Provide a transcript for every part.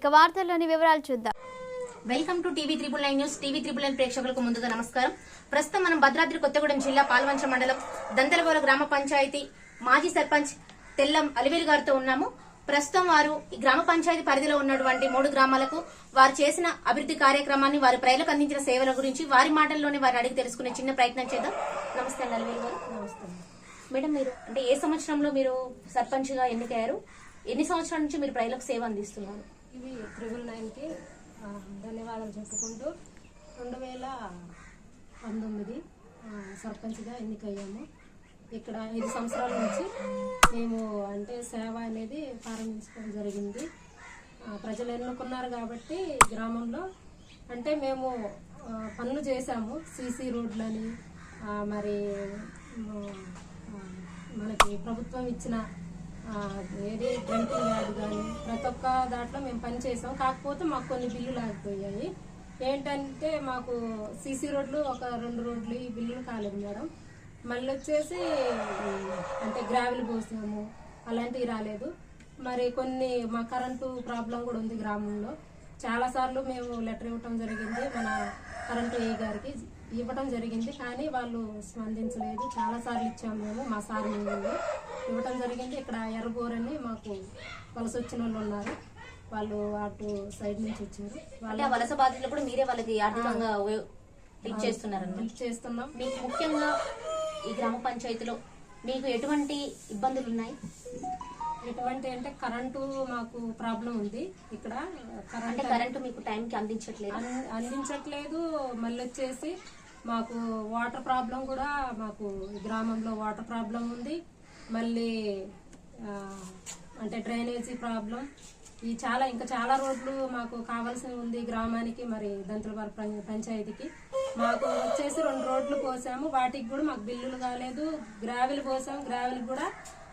ఇక వార్తల్లోని వివరాలు చూద్దాం. Welcome to TV triple nine news. TV triple nine ప్రేక్షకులకు ముందుగా నమస్కారం. ప్రస్తుతం మనం భద్రాద్రి కొత్తగూడెం జిల్లా పాల్వంచ మండలం దంతలగోల గ్రామ పంచాయతీ మాజీ సర్పంచ్ తెల్లం అలివేలు గారితో ఉన్నాము. ప్రస్తుతం వారు ఈ గ్రామ పంచాయతీ పరిధిలో ఉన్నటువంటి మూడు గ్రామాలకు వారు చేసిన అభివృద్ధి కార్యక్రమాన్ని వారి ప్రజలకు అందించిన సేవల గురించి వారి మాటల్లోనే వారిని అడిగి తెలుసుకునే చిన్న ప్రయత్నం చేద్దాం. నమస్తే అలివేలు గారు. నమస్తే. మేడం మీరు అంటే ఏ సంవత్సరంలో మీరు సర్పంచ్గా ఎన్నికయ్యారు? ఎన్ని సంవత్సరాల నుంచి మీరు ప్రజలకు సేవ అందిస్తున్నారు? ఇవి త్రిబుల్ నైన్కి ధన్యవాదాలు చెప్పుకుంటూ రెండు వేల పంతొమ్మిది సర్పంచ్గా ఎన్నికయ్యాము. ఇక్కడ ఐదు సంవత్సరాల నుంచి మేము అంటే సేవ అనేది ప్రారంభించడం జరిగింది. ప్రజలు ఎన్నుకున్నారు కాబట్టి గ్రామంలో అంటే మేము పనులు చేశాము. సీసీ రోడ్లని మరి మనకి ప్రభుత్వం ఇచ్చిన ఏది డ్రింకింగ్ యాడ్ కానీ ప్రతి ఒక్క దాంట్లో మేము పని చేసాం. కాకపోతే మాకు కొన్ని బిల్లులు ఆగిపోయాయి. ఏంటంటే మాకు సీసీ రోడ్లు ఒక రెండు రోడ్లు ఈ బిల్లులు కాలేదు మేడం. మళ్ళీ వచ్చేసి అంటే గ్రావెల్ పోసాము. అలాంటివి రాలేదు. మరి కొన్ని మా కరెంటు ప్రాబ్లం కూడా ఉంది గ్రామంలో. చాలాసార్లు మేము లెటర్ ఇవ్వటం జరిగింది. మన కరెంటు ఏ గారికి ఇవ్వటం జరిగింది. కానీ వాళ్ళు స్పందించలేదు. చాలా సార్లు ఇచ్చాము మేము మా సార్ మేము. ఇవ్వటం జరిగింది. ఇక్కడ ఎర్రబోర్ అని మాకు వలస వచ్చిన వాళ్ళు ఉన్నారు. వాళ్ళు అటు సైడ్ నుంచి వచ్చారు. వాళ్ళు వలస బాధితులు కూడా మీరే వాళ్ళకి ఆర్థికంగా హెల్ప్ చేస్తున్నారన్నమాట హెల్ప్ చేస్తున్నాం. మీకు ముఖ్యంగా ఈ గ్రామ పంచాయతీలో మీకు ఎటువంటి ఇబ్బందులు ఉన్నాయి? ఎటువంటి అంటే కరెంటు మాకు ప్రాబ్లం ఉంది. ఇక్కడ కరెంట్ కరెంటు మీకు టైంకి అందించట్లేదు? అందించట్లేదు. మళ్ళీ వచ్చేసి మాకు వాటర్ ప్రాబ్లం కూడా మాకు గ్రామంలో వాటర్ ప్రాబ్లం ఉంది. మళ్ళీ అంటే డ్రైనేజీ ప్రాబ్లం. ఈ చాలా ఇంకా చాలా రోడ్లు మాకు కావాల్సి ఉంది గ్రామానికి మరి దంతలవారి పంచాయతీకి. మాకు వచ్చేసి రెండు రోడ్లు పోసాము వాటికి కూడా మాకు బిల్లులు కాలేదు. గ్రావెల్ పోసాము గ్రావెల్ కూడా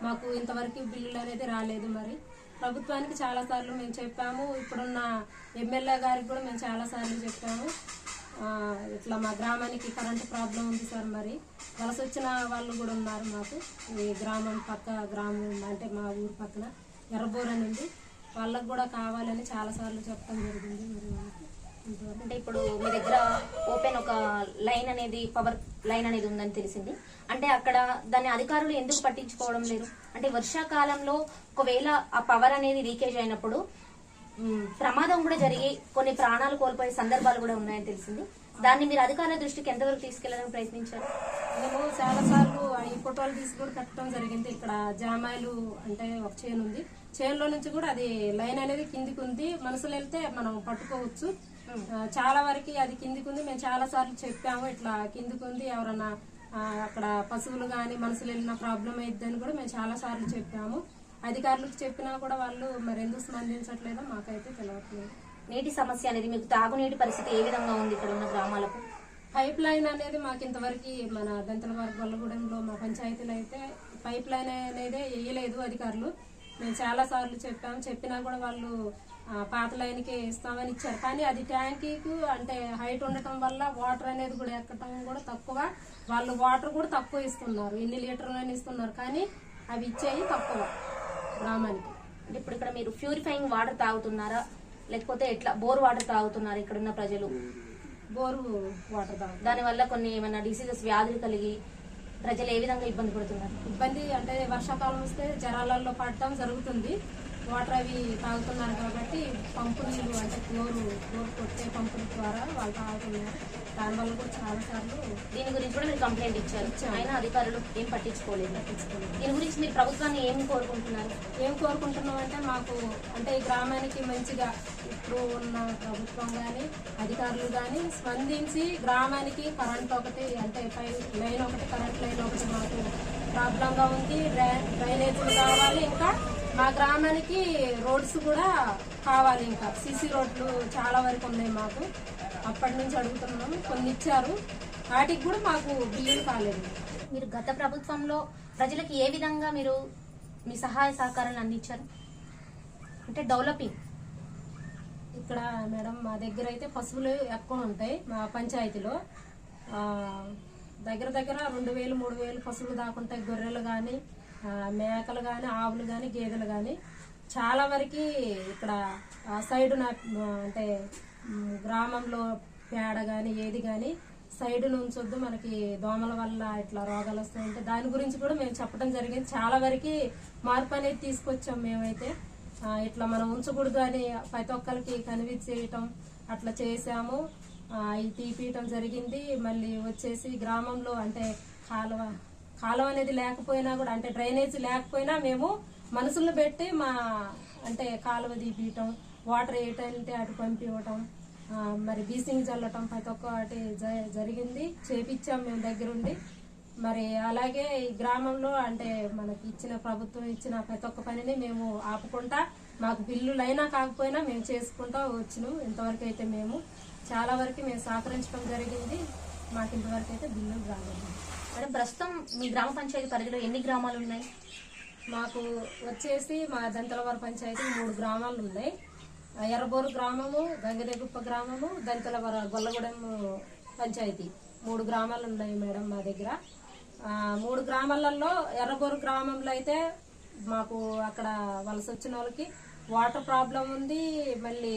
మాకు ఇంతవరకు బిల్లులు అనేది రాలేదు మరి. ప్రభుత్వానికి చాలా సార్లు మేము చెప్పాము. ఇప్పుడున్న ఎమ్మెల్యే గారికి కూడా మేము చాలా సార్లు చెప్పాము. ఇట్లా మా గ్రామానికి కరెంటు ప్రాబ్లం ఉంది సార్ మరి. వలస వచ్చిన వాళ్ళు కూడా ఉన్నారు మాకు. ఈ గ్రామం పక్క గ్రామం అంటే మా ఊరు పక్కన ఎర్రబోర్ అని ఉంది వాళ్ళకు కూడా కావాలని చాలాసార్లు చెప్పడం జరిగింది మరి వాళ్ళకి. అంటే ఇప్పుడు మీ దగ్గర ఓపెన్ ఒక లైన్ అనేది పవర్ లైన్ అనేది ఉందని తెలిసింది. అంటే అక్కడ దాని అధికారులు ఎందుకు పట్టించుకోవడం లేదు? అంటే వర్షాకాలంలో ఒకవేళ ఆ పవర్ అనేది లీకేజ్ అయినప్పుడు ప్రమాదం కూడా జరిగి కొన్ని ప్రాణాలు కోల్పోయే సందర్భాలు కూడా ఉన్నాయని తెలిసింది. దాన్ని మీరు అధికారుల దృష్టికి ఎంతవరకు తీసుకెళ్ళాలని ప్రయత్నించారు? మేము చాలా సార్లు ఈ ఫోటోలు తీసి కూడా పెట్టడం జరిగింది. ఇక్కడ జామాయిలు అంటే ఒక చేను ఉంది. చేనులో నుంచి కూడా అది లైన్ అనేది కిందికి ఉంది. మనుషులు వెళ్తే మనం పట్టుకోవచ్చు. చాలా వరకు అది కిందికి ఉంది. మేము చాలా సార్లు చెప్పాము ఇట్లా కిందికి ఉంది ఎవరన్నా అక్కడ పశువులు కానీ మనుషులు వెళ్ళిన ప్రాబ్లం అయిద్దని కూడా మేము చాలా సార్లు చెప్పాము. అధికారులకు చెప్పినా కూడా వాళ్ళు మరి ఎందుకు స్పందించట్లేదో మాకైతే తెలియట్లేదు నీటి సమస్య అనేది మీకు తాగునీటి పరిస్థితి ఏ విధంగా ఉంది ఇక్కడ ఉన్న గ్రామాలకు? పైప్ లైన్ అనేది మాకు ఇంతవరకు మన దంతలవారి గొల్లగూడెంలో మా పంచాయతీలో అయితే పైప్ లైన్ అనేది వేయలేదు అధికారులు. మేము చాలా సార్లు చెప్పాము చెప్పినా కూడా వాళ్ళు పాత లైన్కి ఇస్తామని ఇచ్చారు. కానీ అది ట్యాంకీకు అంటే హైట్ ఉండటం వల్ల వాటర్ అనేది కూడా ఎక్కటం కూడా తక్కువ. వాళ్ళు వాటర్ కూడా తక్కువ ఇస్తున్నారు. ఇన్ని లీటర్లని ఇస్తున్నారు. కానీ అవి ఇచ్చేవి తక్కువ గ్రామానికి. అంటే ఇప్పుడు ఇక్కడ మీరు ప్యూరిఫైయింగ్ వాటర్ తాగుతున్నారా? లేకపోతే ఎట్లా బోర్ వాటర్ తాగుతున్నారా ఇక్కడ ఉన్న ప్రజలు? బోరు వాటర్ తాగు దానివల్ల కొన్ని ఏమైనా డిసీజెస్ వ్యాధులు కలిగి ప్రజలు ఏ విధంగా ఇబ్బంది పడుతున్నారు? ఇబ్బంది అంటే వర్షాకాలం వస్తే జ్వరాలలో పడటం జరుగుతుంది. వాటర్ అవి తాగుతున్నారు కాబట్టి పంపు నీళ్ళు అంటే ఫ్లోరు ఫ్లోర్ కొట్టే పంపుల ద్వారా వాళ్ళు తాగుతున్నారు. దానివల్ల కూడా చాలా సార్లు దీని గురించి కూడా మీరు కంప్లైంట్ ఇచ్చారు. అయినా అధికారులు ఏం పట్టించుకోలేదు. పట్టించుకోలేదు. దీని గురించి మీరు ప్రభుత్వాన్ని ఏం కోరుకుంటున్నారు? ఏం కోరుకుంటున్నాం అంటే మాకు అంటే ఈ గ్రామానికి మంచిగా ఇప్పుడు ఉన్న ప్రభుత్వం కానీ అధికారులు కానీ స్పందించి గ్రామానికి కరెంట్ ఒకటి అంటే లైన్ ఒకటి కరెంట్ లైన్ ఒకటి మాకు ప్రాబ్లంగా ఉంది. డ్రై- డ్రైనేజీలు కావాలి. ఇంకా మా గ్రామానికి రోడ్స్ కూడా కావాలి ఇంకా. సీసీ రోడ్లు చాలా వరకు ఉన్నాయి మాకు. అప్పటి నుంచి అడుగుతున్నాము. కొన్ని ఇచ్చారు. వాటికి కూడా మాకు బిల్లులు కాలేదు. మీరు గత ప్రభుత్వంలో ప్రజలకు ఏ విధంగా మీరు మీ సహాయ సహకారాలు అందించారు? అంటే డెవలపింగ్. ఇక్కడ మేడం మా దగ్గర అయితే పశువులు ఎక్కువ ఉంటాయి మా పంచాయతీలో. దగ్గర దగ్గర రెండు వేలు మూడు వేలు పశువులు దాకా ఉంటాయి. గొర్రెలు కానీ మేకలు కానీ ఆవులు కానీ గేదెలు కానీ చాలా వరకు ఇక్కడ ఆ సైడ్ నా అంటే గ్రామంలో పేడ కానీ ఏది కానీ సైడ్ నుంచొద్దు మనకి దోమల వల్ల ఇట్లా రోగాలు వస్తాయంటే దాని గురించి కూడా మేము చెప్పడం జరిగింది. చాలా వరకు మార్పు అనేది తీసుకొచ్చాం మేమైతే. ఇట్లా మనం ఉంచకూడదు అని ప్రతి ఒక్కరికి కన్విన్స్ చేయటం అట్లా చేసాము ఇది తీపియటం జరిగింది. మళ్ళీ వచ్చేసి గ్రామంలో అంటే కాలువ కాలువ అనేది లేకపోయినా కూడా అంటే డ్రైనేజ్ లేకపోయినా మేము మనుషులను పెట్టి మా అంటే కాలువ తీపియటం వాటర్ వేయటంటే అటు పంపివ్వటం మరి బీసింగ్ చల్లటం ప్రతి ఒక్కటి జ- జరిగింది. చేపించాం మేము దగ్గరుండి. మరి అలాగే ఈ గ్రామంలో అంటే మనకి ఇచ్చిన ప్రభుత్వం ఇచ్చిన ప్రతి ఒక్క పనిని మేము ఆపుకుంటా మాకు బిల్లులు అయినా కాకపోయినా మేము చేసుకుంటూ వచ్చినాం. ఇంతవరకు అయితే మేము చాలా వరకు మేము సహకరించడం జరిగింది. మాకు ఇంతవరకు అయితే బిల్లులు రాలేదు. మేడం ప్రస్తుతం మీ గ్రామ పంచాయతీ పరిధిలో ఎన్ని గ్రామాలు ఉన్నాయి? మాకు వచ్చేసి మా దంతలవర పంచాయతీ మూడు గ్రామాలు ఉన్నాయి. ఎర్రబోరు గ్రామము గంగదేగుప్ప గ్రామము దంతలవర గొల్లగూడెం పంచాయతీ మూడు గ్రామాలు ఉన్నాయి మేడం మా దగ్గర. మూడు గ్రామాలలో ఎర్రబోరు గ్రామంలో అయితే మాకు అక్కడ వలస వచ్చిన వాళ్ళకి వాటర్ ప్రాబ్లం ఉంది మళ్ళీ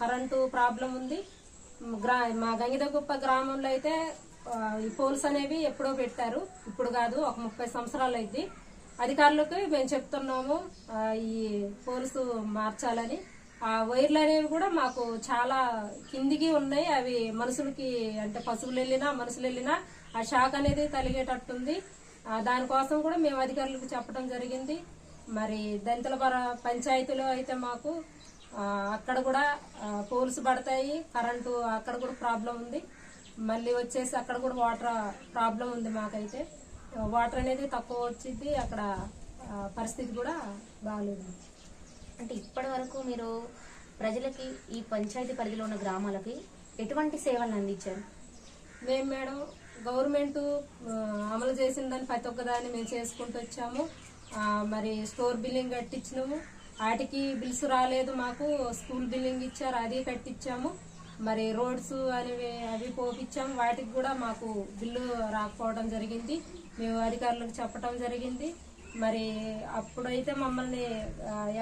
కరెంటు ప్రాబ్లం ఉంది గ్రా మా గంగిదగుప్ప గ్రామంలో అయితే ఈ పోల్స్ అనేవి ఎప్పుడో పెట్టారు. ఇప్పుడు కాదు ఒక ముప్పై సంవత్సరాలు అయింది. అధికారులకు మేము చెప్తున్నాము ఈ పోల్స్ మార్చాలని. ఆ వైర్లు అనేవి కూడా మాకు చాలా కిందికి ఉన్నాయి. అవి మనుషులకి అంటే పశువులు వెళ్ళినా మనుషులు వెళ్ళినా ఆ షాక్ అనేది తలిగేటట్టుంది. దానికోసం కూడా మేము అధికారులకు చెప్పడం జరిగింది. మరి దళితుల పంచాయతీలో అయితే మాకు అక్కడ కూడా పోల్స్ పడతాయి కరెంటు అక్కడ కూడా ప్రాబ్లం ఉంది. మళ్ళీ వచ్చేసి అక్కడ కూడా వాటర్ ప్రాబ్లం ఉంది మాకైతే. వాటర్ అనేది తక్కువ వచ్చింది అక్కడ పరిస్థితి కూడా బాగాలేదు అంటే ఇప్పటి వరకు మీరు ప్రజలకి ఈ పంచాయతీ పరిధిలో ఉన్న గ్రామాలకి ఎటువంటి సేవలను అందించారు? మేము మేడం గవర్నమెంట్ అమలు చేసిన దాన్ని ప్రతి ఒక్క దాన్ని మేము చేసుకుంటూ వచ్చాము. మరి స్టోర్ బిల్లింగ్ కట్టించినాము. వాటికి బిల్స్ రాలేదు మాకు స్కూల్ బిల్లింగ్ ఇచ్చారు అది కట్టించాము మరి రోడ్స్ అనేవి అవి పోపించాము వాటికి కూడా మాకు బిల్లు రాకపోవడం జరిగింది. మేము అధికారులకు చెప్పడం జరిగింది. మరి అప్పుడైతే మమ్మల్ని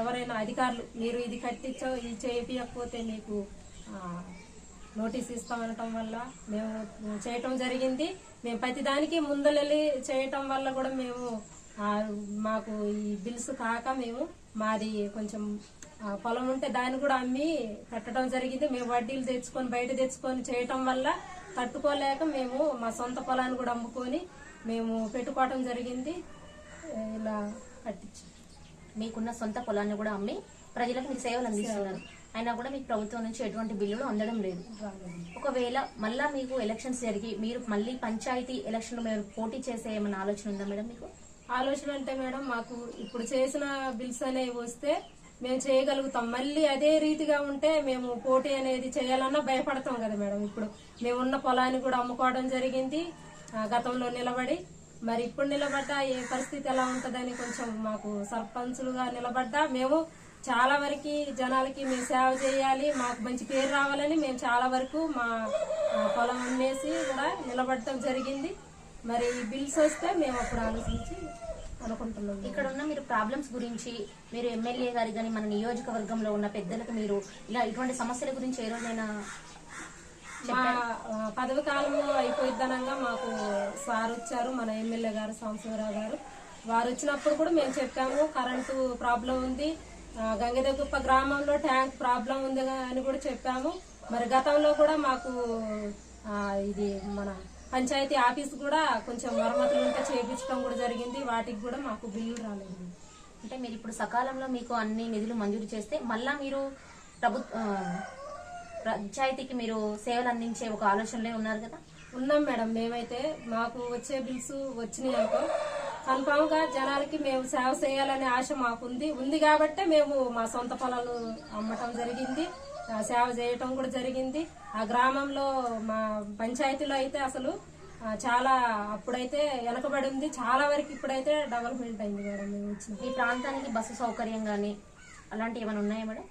ఎవరైనా అధికారులు మీరు ఇది కట్టించావు ఇది చేయించకపోతే మీకు నోటీస్ ఇస్తామనటం వల్ల మేము చేయటం జరిగింది. మేము ప్రతిదానికి ముందలెళ్ళి చేయటం వల్ల కూడా మేము మాకు ఈ బిల్స్ కాక మేము మాది కొంచెం పొలం ఉంటే దాన్ని కూడా అమ్మి పెట్టడం జరిగింది. మేము వడ్డీలు తెచ్చుకొని బయట తెచ్చుకొని చేయటం వల్ల తట్టుకోలేక మేము మా సొంత పొలాన్ని కూడా అమ్ముకొని మేము పెట్టుకోవటం జరిగింది. ఇలా కట్టించాం. మీకున్న సొంత పొలాన్ని కూడా అమ్మి ప్రజలకు మీరు సేవలు అందిస్తున్నారు. అయినా కూడా మీకు ప్రభుత్వం నుంచి ఎటువంటి బిల్లులు అందడం లేదు. ఒకవేళ మళ్ళా మీకు ఎలక్షన్స్ జరిగి మీరు మళ్ళీ పంచాయతీ ఎలక్షన్ మీరు పోటీ చేసే ఏమైనా ఆలోచన ఉందా మేడం మీకు? ఆలోచన అంటే మేడం మాకు ఇప్పుడు చేసిన బిల్స్ అనేవి వస్తే మేము చేయగలుగుతాం. మళ్ళీ అదే రీతిగా ఉంటే మేము పోటీ అనేది చేయాలన్నా భయపడతాం కదా మేడం. ఇప్పుడు మేము ఉన్న పొలాన్ని కూడా అమ్ముకోవడం జరిగింది గతంలో నిలబడి. మరి ఇప్పుడు నిలబడ్డా ఏ పరిస్థితి ఎలా ఉంటుందని కొంచెం మాకు సర్పంచులుగా నిలబడ్డా. మేము చాలా వరకు జనాలకి మేము సేవ చేయాలి మాకు మంచి పేరు రావాలని మేము చాలా వరకు మా పొలం అమ్మేసి కూడా నిలబడటం జరిగింది. మరి ఈ బిల్స్ వస్తే మేము అప్పుడు ఆలోచించి అనుకుంటున్నాం. ఇక్కడ ఉన్న మీరు ప్రాబ్లమ్స్ గురించి మీరు ఎమ్మెల్యే గారికి కానీ మన నియోజకవర్గంలో ఉన్న పెద్దలకు మీరు ఇలా ఇటువంటి సమస్యల గురించి ఏ రోజైనా మా పదవి కాలం అయిపోయిద్దనంగా మాకు సార్ వచ్చారు మన ఎమ్మెల్యే గారు సాంబశివరావు గారు. వారు వచ్చినప్పుడు కూడా మేము చెప్పాము కరెంటు ప్రాబ్లం ఉంది గంగదేగుప్ప గ్రామంలో ట్యాంక్ ప్రాబ్లం ఉంది అని కూడా చెప్పాము. మరి గతంలో కూడా మాకు ఇది మన పంచాయతీ ఆఫీస్ కూడా కొంచెం మరమ్మతులు ఉంటే చేయించడం కూడా జరిగింది. వాటికి కూడా మాకు బిల్లు రాలేదు. అంటే మీరు ఇప్పుడు సకాలంలో మీకు అన్ని నిధులు మంజూరు చేస్తే మళ్ళా మీరు ప్రభుత్వ పంచాయతీకి మీరు సేవలు అందించే ఒక ఆలోచనలే ఉన్నారు కదా? ఉన్నాం మేడం. మేమైతే మాకు వచ్చే బిల్స్ వచ్చినాయి అనుకో. కన్ఫామ్గా జనాలకి మేము సేవ చేయాలనే ఆశ మాకుంది. ఉంది కాబట్టే మేము మా సొంత పొలాలు అమ్మటం జరిగింది. సేవ చేయటం కూడా జరిగింది. ఆ గ్రామంలో మా పంచాయతీలో అయితే అసలు చాలా అప్పుడైతే వెనకబడి ఉంది. చాలా వరకు ఇప్పుడైతే డెవలప్మెంట్ అయింది మేడం మేము వచ్చిన మీ ప్రాంతానికి బస్సు సౌకర్యం కానీ అలాంటివి ఏమైనా ఉన్నాయా మేడం?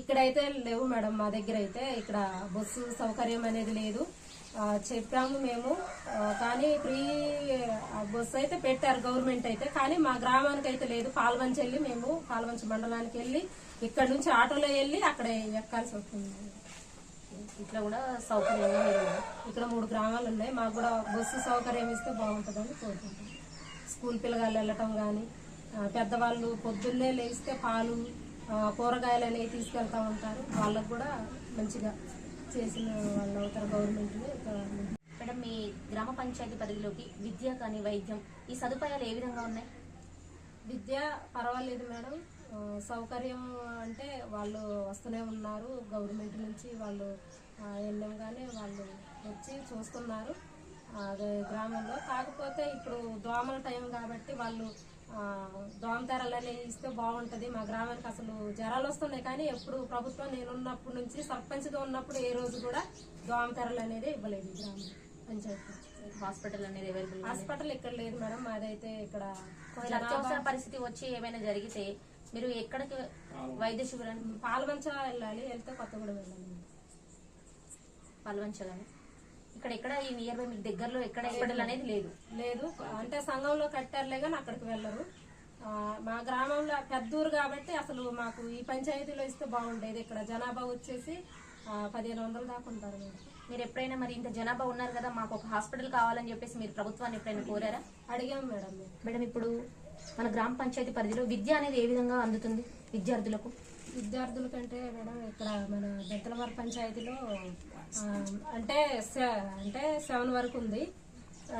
ఇక్కడైతే లేవు మేడం మా దగ్గర అయితే. ఇక్కడ బస్సు సౌకర్యం అనేది లేదు. చెప్పాము మేము. కానీ ఫ్రీ ఆ, బస్సు అయితే పెట్టారు గవర్నమెంట్ అయితే. కానీ మా గ్రామానికి అయితే లేదు. పాల్వంచి వెళ్ళి మేము పాల్వంచి మండలానికి వెళ్ళి ఇక్కడ నుంచి ఆటోలో వెళ్ళి అక్కడ ఎక్కాల్సి వస్తుంది. ఇట్లా కూడా సౌకర్యంగా మీరు ఇక్కడ మూడు గ్రామాలు ఉన్నాయి. మాకు కూడా బస్సు సౌకర్యం ఇస్తే బాగుంటుందని కోరుకుంటాం స్కూల్ పిల్లగాళ్ళు వెళ్ళటం కానీ పెద్దవాళ్ళు పొద్దున్నే లేస్తే పాలు కూరగాయలు అనేవి తీసుకెళ్తా ఉంటారు. వాళ్ళకు కూడా మంచిగా చేసిన వాళ్ళు అవుతారు గవర్నమెంట్ మేడం మీ గ్రామ పంచాయతీ పరిధిలోకి విద్య కానీ వైద్యం ఈ సదుపాయాలు ఏ విధంగా ఉన్నాయి? విద్య పర్వాలేదు మేడం. సౌకర్యం అంటే వాళ్ళు వస్తూనే ఉన్నారు. గవర్నమెంట్ నుంచి వాళ్ళు వెళ్ళాం కానీ వాళ్ళు వచ్చి చూస్తున్నారు. గ్రామంలో. కాకపోతే ఇప్పుడు దోమల టైం కాబట్టి వాళ్ళు ఆ, దోమ తెరలు అనేవి ఇస్తే బాగుంటది. మా గ్రామానికి అసలు జ్వరాలు వస్తున్నాయి కానీ ఎప్పుడు ప్రభుత్వం నేనున్నప్పటి నుంచి సర్పంచ్గా ఉన్నప్పుడు ఏ రోజు కూడా దోమ తెరలు అనేది ఇవ్వలేదు గ్రామం పంచాయతీ. హాస్పిటల్ అనేది అవైలబుల్ హాస్పిటల్ ఇక్కడ లేదు మేడం. మాదైతే ఇక్కడ అత్యవసర పరిస్థితి వచ్చి ఏమైనా జరిగితే మీరు ఎక్కడికి వైద్య శిబిరానికి? పాల్వంచ వెళ్ళాలి. వెళ్తే కొత్తగూడెం వెళ్ళాలి. పాల్వంచగానే ఇక్కడ ఎక్కడ ఈ నియర్ బై మీకు దగ్గరలో ఎక్కడ హాస్పిటల్ అనేది లేదు. లేదు. అంటే సంఘంలో కట్టారులే కానీ అక్కడికి వెళ్ళరు. మా గ్రామంలో పెద్ద ఊరు కాబట్టి అసలు మాకు ఈ పంచాయతీలో ఇస్తే బాగుండేది. ఇక్కడ జనాభా వచ్చేసి పదిహేను వందలు దాకా ఉంటారు మేడం. మీరు ఎప్పుడైనా మరి ఇంత జనాభా ఉన్నారు కదా మాకు ఒక హాస్పిటల్ కావాలని చెప్పేసి మీరు ప్రభుత్వాన్ని ఎప్పుడైనా కోరారా? అడిగాం మేడం. మేడం ఇప్పుడు మన గ్రామ పంచాయతీ పరిధిలో విద్య అనేది ఏ విధంగా అందుతుంది విద్యార్థులకు? విద్యార్థుల కంటే మేడం ఇక్కడ మన బెత్తలవారి పంచాయతీలో అంటే సె- అంటే సెవెన్ వరకు ఉంది.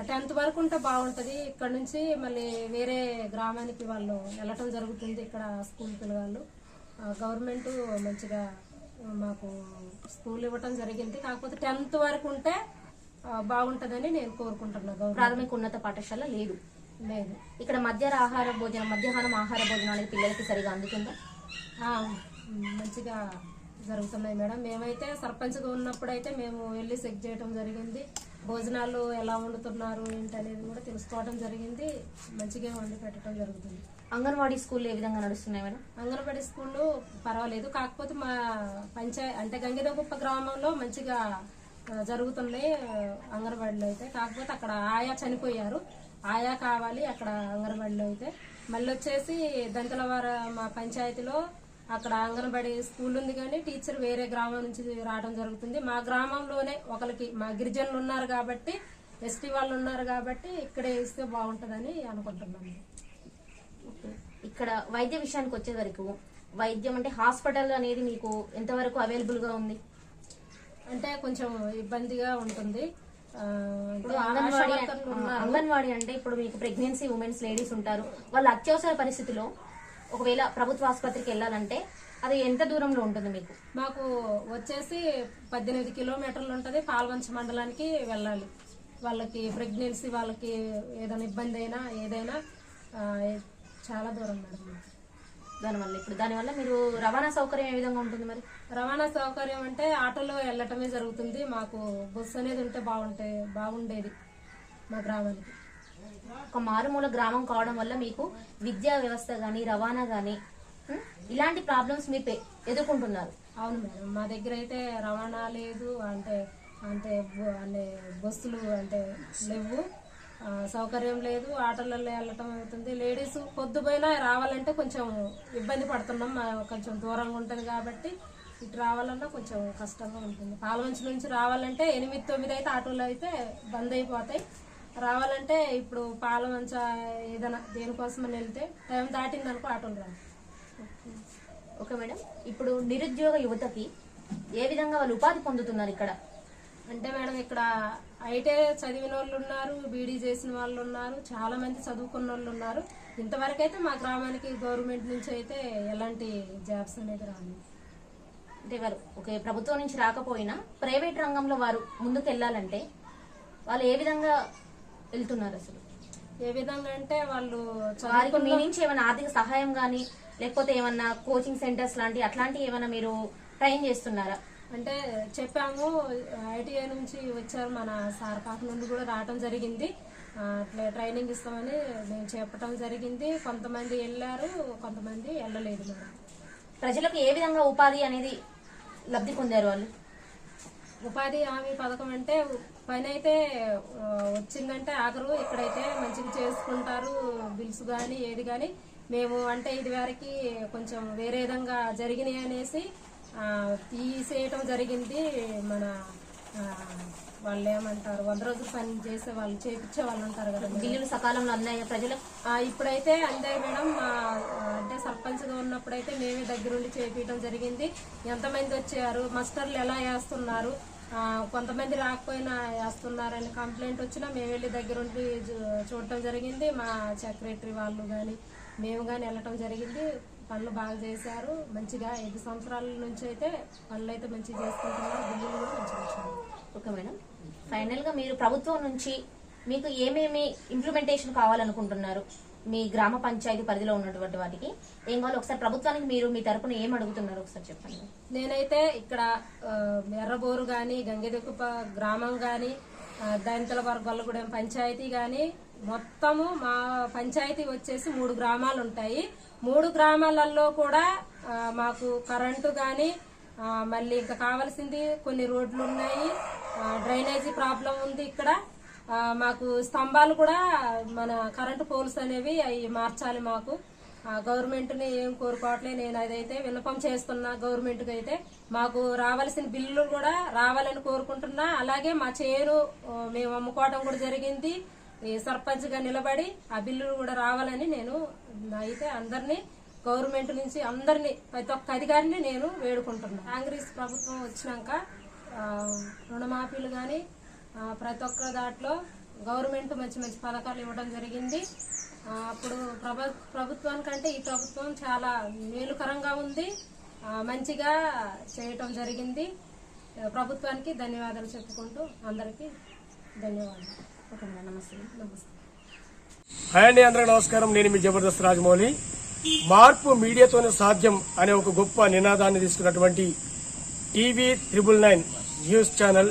టెన్త్ వరకు ఉంటే బాగుంటది. ఇక్కడ నుంచి మళ్ళీ వేరే గ్రామానికి వాళ్ళు వెళ్ళటం జరుగుతుంది ఇక్కడ స్కూల్ పిల్లగాళ్ళు. గవర్నమెంట్ మంచిగా మాకు స్కూల్ ఇవ్వటం జరిగింది. కాకపోతే టెన్త్ వరకు ఉంటే బాగుంటదని నేను కోరుకుంటున్నా గవర్నమెంట్. ప్రాథమిక ఉన్నత పాఠశాల లేదు. లేదు. ఇక్కడ మధ్యాహ్న ఆహార భోజనం మధ్యాహ్నం ఆహార భోజనం అనేది పిల్లలకి సరిగా అందుతుందా? మంచిగా జరుగుతున్నాయి మేడం. మేమైతే సర్పంచ్గా ఉన్నప్పుడైతే మేము వెళ్ళి చెక్ చేయడం జరిగింది. భోజనాలు ఎలా వండుతున్నారు ఏంటి అనేది కూడా తెలుసుకోవడం జరిగింది. మంచిగా వండి పెట్టడం జరుగుతుంది. అంగన్వాడీ స్కూల్ ఏ విధంగా నడుస్తున్నాయి మేడం? అంగన్వాడీ స్కూళ్ళు పర్వాలేదు. కాకపోతే మా పంచాయ అంటే గంగిదగుప్ప గ్రామంలో మంచిగా జరుగుతున్నాయి అంగన్వాడీలో అయితే. కాకపోతే అక్కడ ఆయా చనిపోయారు. ఆయా కావాలి అక్కడ అంగన్వాడీలో అయితే. మళ్ళీ వచ్చేసి దంతలవార మా పంచాయతీలో అక్కడ అంగన్వాడీ స్కూల్ ఉంది కానీ టీచర్ వేరే గ్రామం నుంచి రావడం జరుగుతుంది. మా గ్రామంలోనే ఒకరికి మా గిరిజనులు ఉన్నారు కాబట్టి ఎస్టీ వాళ్ళు ఉన్నారు కాబట్టి ఇక్కడే ఇస్తే బాగుంటుందని అనుకుంటున్నాను ఇక్కడ వైద్య విషయానికి వచ్చే వరకు వైద్యం అంటే హాస్పిటల్ అనేది మీకు ఎంతవరకు అవైలబుల్గా ఉంది? అంటే కొంచెం ఇబ్బందిగా ఉంటుంది. అంగన్వాడీ. అంగన్వాడీ అంటే ఇప్పుడు మీకు ప్రెగ్నెన్సీ ఉమెన్స్ లేడీస్ ఉంటారు. వాళ్ళు అత్యవసర పరిస్థితిలో ఒకవేళ ప్రభుత్వ ఆసుపత్రికి వెళ్ళాలంటే అది ఎంత దూరంలో ఉంటుంది మీకు? మాకు వచ్చేసి పద్దెనిమిది కిలోమీటర్లు ఉంటుంది. పాల్వంచ మండలానికి వెళ్ళాలి. వాళ్ళకి ప్రెగ్నెన్సీ వాళ్ళకి ఏదైనా ఇబ్బంది అయినా ఏదైనా చాలా దూరం మేడం. దానివల్ల ఇప్పుడు దానివల్ల మీరు రవాణా సౌకర్యం ఏ విధంగా ఉంటుంది మరి? రవాణా సౌకర్యం అంటే ఆటోలో వెళ్ళటమే జరుగుతుంది. మాకు బస్సు అనేది ఉంటే బాగుంటే బాగుండేది మా గ్రామానికి ఒక మారుమూల గ్రామం కావడం వల్ల మీకు విద్యా వ్యవస్థ గాని రవాణా గాని ఇలాంటి ప్రాబ్లమ్స్ మీరు ఎదుర్కొంటున్నారు. అవును మేడం. మా దగ్గర అయితే రవాణా లేదు అంటే అంటే బ- అంటే బస్సులు అంటే లేవు. సౌకర్యం లేదు ఆటోలలో వెళ్ళటం అవుతుంది. లేడీస్ పొద్దుపోయినా రావాలంటే కొంచెం ఇబ్బంది పడుతున్నాం. మా కొంచెం దూరంగా ఉంటుంది కాబట్టి ఇటు రావాలన్నా కొంచెం కష్టంగా ఉంటుంది. పాలమంచి నుంచి రావాలంటే ఎనిమిది తొమ్మిది అయితే ఆటోలు అయితే బంద్ అయిపోతాయి. రావాలంటే ఇప్పుడు పాలమంచ ఏదైనా దేనికోసమని వెళ్తే టైం దాటింది అనుకో ఆటోలు రావు ఓకే మేడం. ఇప్పుడు నిరుద్యోగ యువతకి ఏ విధంగా వాళ్ళు ఉపాధి పొందుతున్నారు ఇక్కడ? అంటే మేడం ఇక్కడ ఐటే చదివిన వాళ్ళు ఉన్నారు బీడీ చేసిన వాళ్ళు ఉన్నారు చాలా మంది చదువుకున్న వాళ్ళు ఉన్నారు. ఇంతవరకు అయితే మా గ్రామానికి గవర్నమెంట్ నుంచి అయితే ఎలాంటి జాబ్స్ అనేది రాలేదు. అంటే వారు ఒక ప్రభుత్వం నుంచి రాకపోయినా ప్రైవేట్ రంగంలో వారు ముందుకు వెళ్ళాలంటే వాళ్ళు ఏ విధంగా వెళ్తున్నారు అసలు. ఏ విధంగా అంటే వాళ్ళు వారికి మీ నుంచి ఏమైనా ఆర్థిక సహాయం గానీ లేకపోతే ఏమన్నా కోచింగ్ సెంటర్స్ లాంటి అట్లాంటివి ఏమైనా మీరు ట్రైన్ చేస్తున్నారా? అంటే చెప్పాము ఐటీఐ నుంచి వచ్చారు మన సార్ పాక నుండి కూడా రావటం జరిగింది. అట్లా ట్రైనింగ్ ఇస్తామని మేము చెప్పటం జరిగింది. కొంతమంది వెళ్ళారు కొంతమంది వెళ్ళలేదు మేడం. ప్రజలకు ఏ విధంగా ఉపాధి అనేది లబ్ధి పొందారు వాళ్ళు? ఉపాధి హామీ పథకం అంటే పని అయితే వచ్చిందంటే ఆఖరు ఇక్కడైతే మంచిగా చేసుకుంటారు బిల్స్ కానీ ఏది కానీ మేము అంటే ఇది వరకు కొంచెం వేరే విధంగా జరిగినాయి అనేసి తీసేయటం జరిగింది. మన వాళ్ళు ఏమంటారు వంద రోజులు పని చేసే వాళ్ళు చేపించే వాళ్ళు ఉంటారు కదా బిల్లులు సకాలంలో అందాయి ప్రజలకు? ఆ, ఇప్పుడైతే అందే మేడం. అంటే సర్పంచ్గా ఉన్నప్పుడైతే మేమే దగ్గరుండి చేపించడం జరిగింది. ఎంతమంది వచ్చారు మస్టర్లు ఎలా వేస్తున్నారు కొంతమంది రాకపోయినా వేస్తున్నారని కంప్లైంట్ వచ్చినా మేము వెళ్ళి దగ్గరుండి చూ- చూడటం జరిగింది. మా సెక్రటరీ వాళ్ళు కానీ మేము కానీ వెళ్ళటం జరిగింది. పనులు బాగా చేశారు. మంచిగా ఐదు సంవత్సరాల నుంచి అయితే పనులు అయితే మంచిగా చేసుకుంటున్నారు. బిల్లులు కూడా మంచిగా వచ్చాయి ఓకే మేడం. ఫైనల్గా మీరు ప్రభుత్వం నుంచి మీకు ఏమేమి ఇంప్లిమెంటేషన్ కావాలనుకుంటున్నారు? మీ గ్రామ పంచాయతీ పరిధిలో ఉన్నటువంటి వాటికి. ఏం కావాలి? ఒకసారి ప్రభుత్వానికి మీరు మీ తరపున ఏం అడుగుతున్నారు? ఒకసారి చెప్పండి. నేనైతే ఇక్కడ ఎర్రబోరు కానీ గంగెదకుప్ప గ్రామం కానీ దళితుల గొల్లగూడెం పంచాయతీ కానీ మొత్తము మా పంచాయతీ వచ్చేసి మూడు గ్రామాలు ఉంటాయి. మూడు గ్రామాలలో కూడా మాకు కరెంటు కానీ మళ్ళీ ఇంకా కావాల్సింది కొన్ని రోడ్లు ఉన్నాయి డ్రైనేజీ ప్రాబ్లం ఉంది ఇక్కడ. మాకు స్తంభాలు కూడా మన కరెంటు పోల్స్ అనేవి అవి మార్చాలి మాకు. గవర్నమెంట్ని ఏం కోరుకోవట్లే. నేను అదైతే విన్నపం చేస్తున్నా గవర్నమెంట్కి అయితే. మాకు రావాల్సిన బిల్లులు కూడా రావాలని కోరుకుంటున్నా. అలాగే మా చేరు మేము అమ్ముకోవడం కూడా జరిగింది. ఈ నిలబడి ఆ బిల్లులు కూడా రావాలని నేను అయితే అందరినీ గవర్నమెంట్ నుంచి అందరినీ ప్రతి ఒక్క అధికారిని నేను వేడుకుంటున్నాను కాంగ్రెస్ ప్రభుత్వం వచ్చినాక రుణమాఫీలు కానీ ప్రతి ఒక్క దాంట్లో గవర్నమెంట్ మంచి మంచి పథకాలు ఇవ్వడం జరిగింది. అప్పుడు ప్రభ ప్రభుత్వానికంటే ఈ ప్రభుత్వం చాలా మేలుకరంగా ఉంది. మంచిగా చేయటం జరిగింది. ప్రభుత్వానికి ధన్యవాదాలు చెప్పుకుంటూ అందరికీ ధన్యవాదాలు. ఓకే నమస్తే. నమస్తే. హాయ్ అండి అందరికీ నమస్కారం. నేను మీ జబర్దస్త్ రాజమౌళి. మార్పు మీడియాతోనే సాధ్యం అనే ఒక గొప్ప నినాదాన్ని తీసుకున్నటువంటి TV triple nine news channel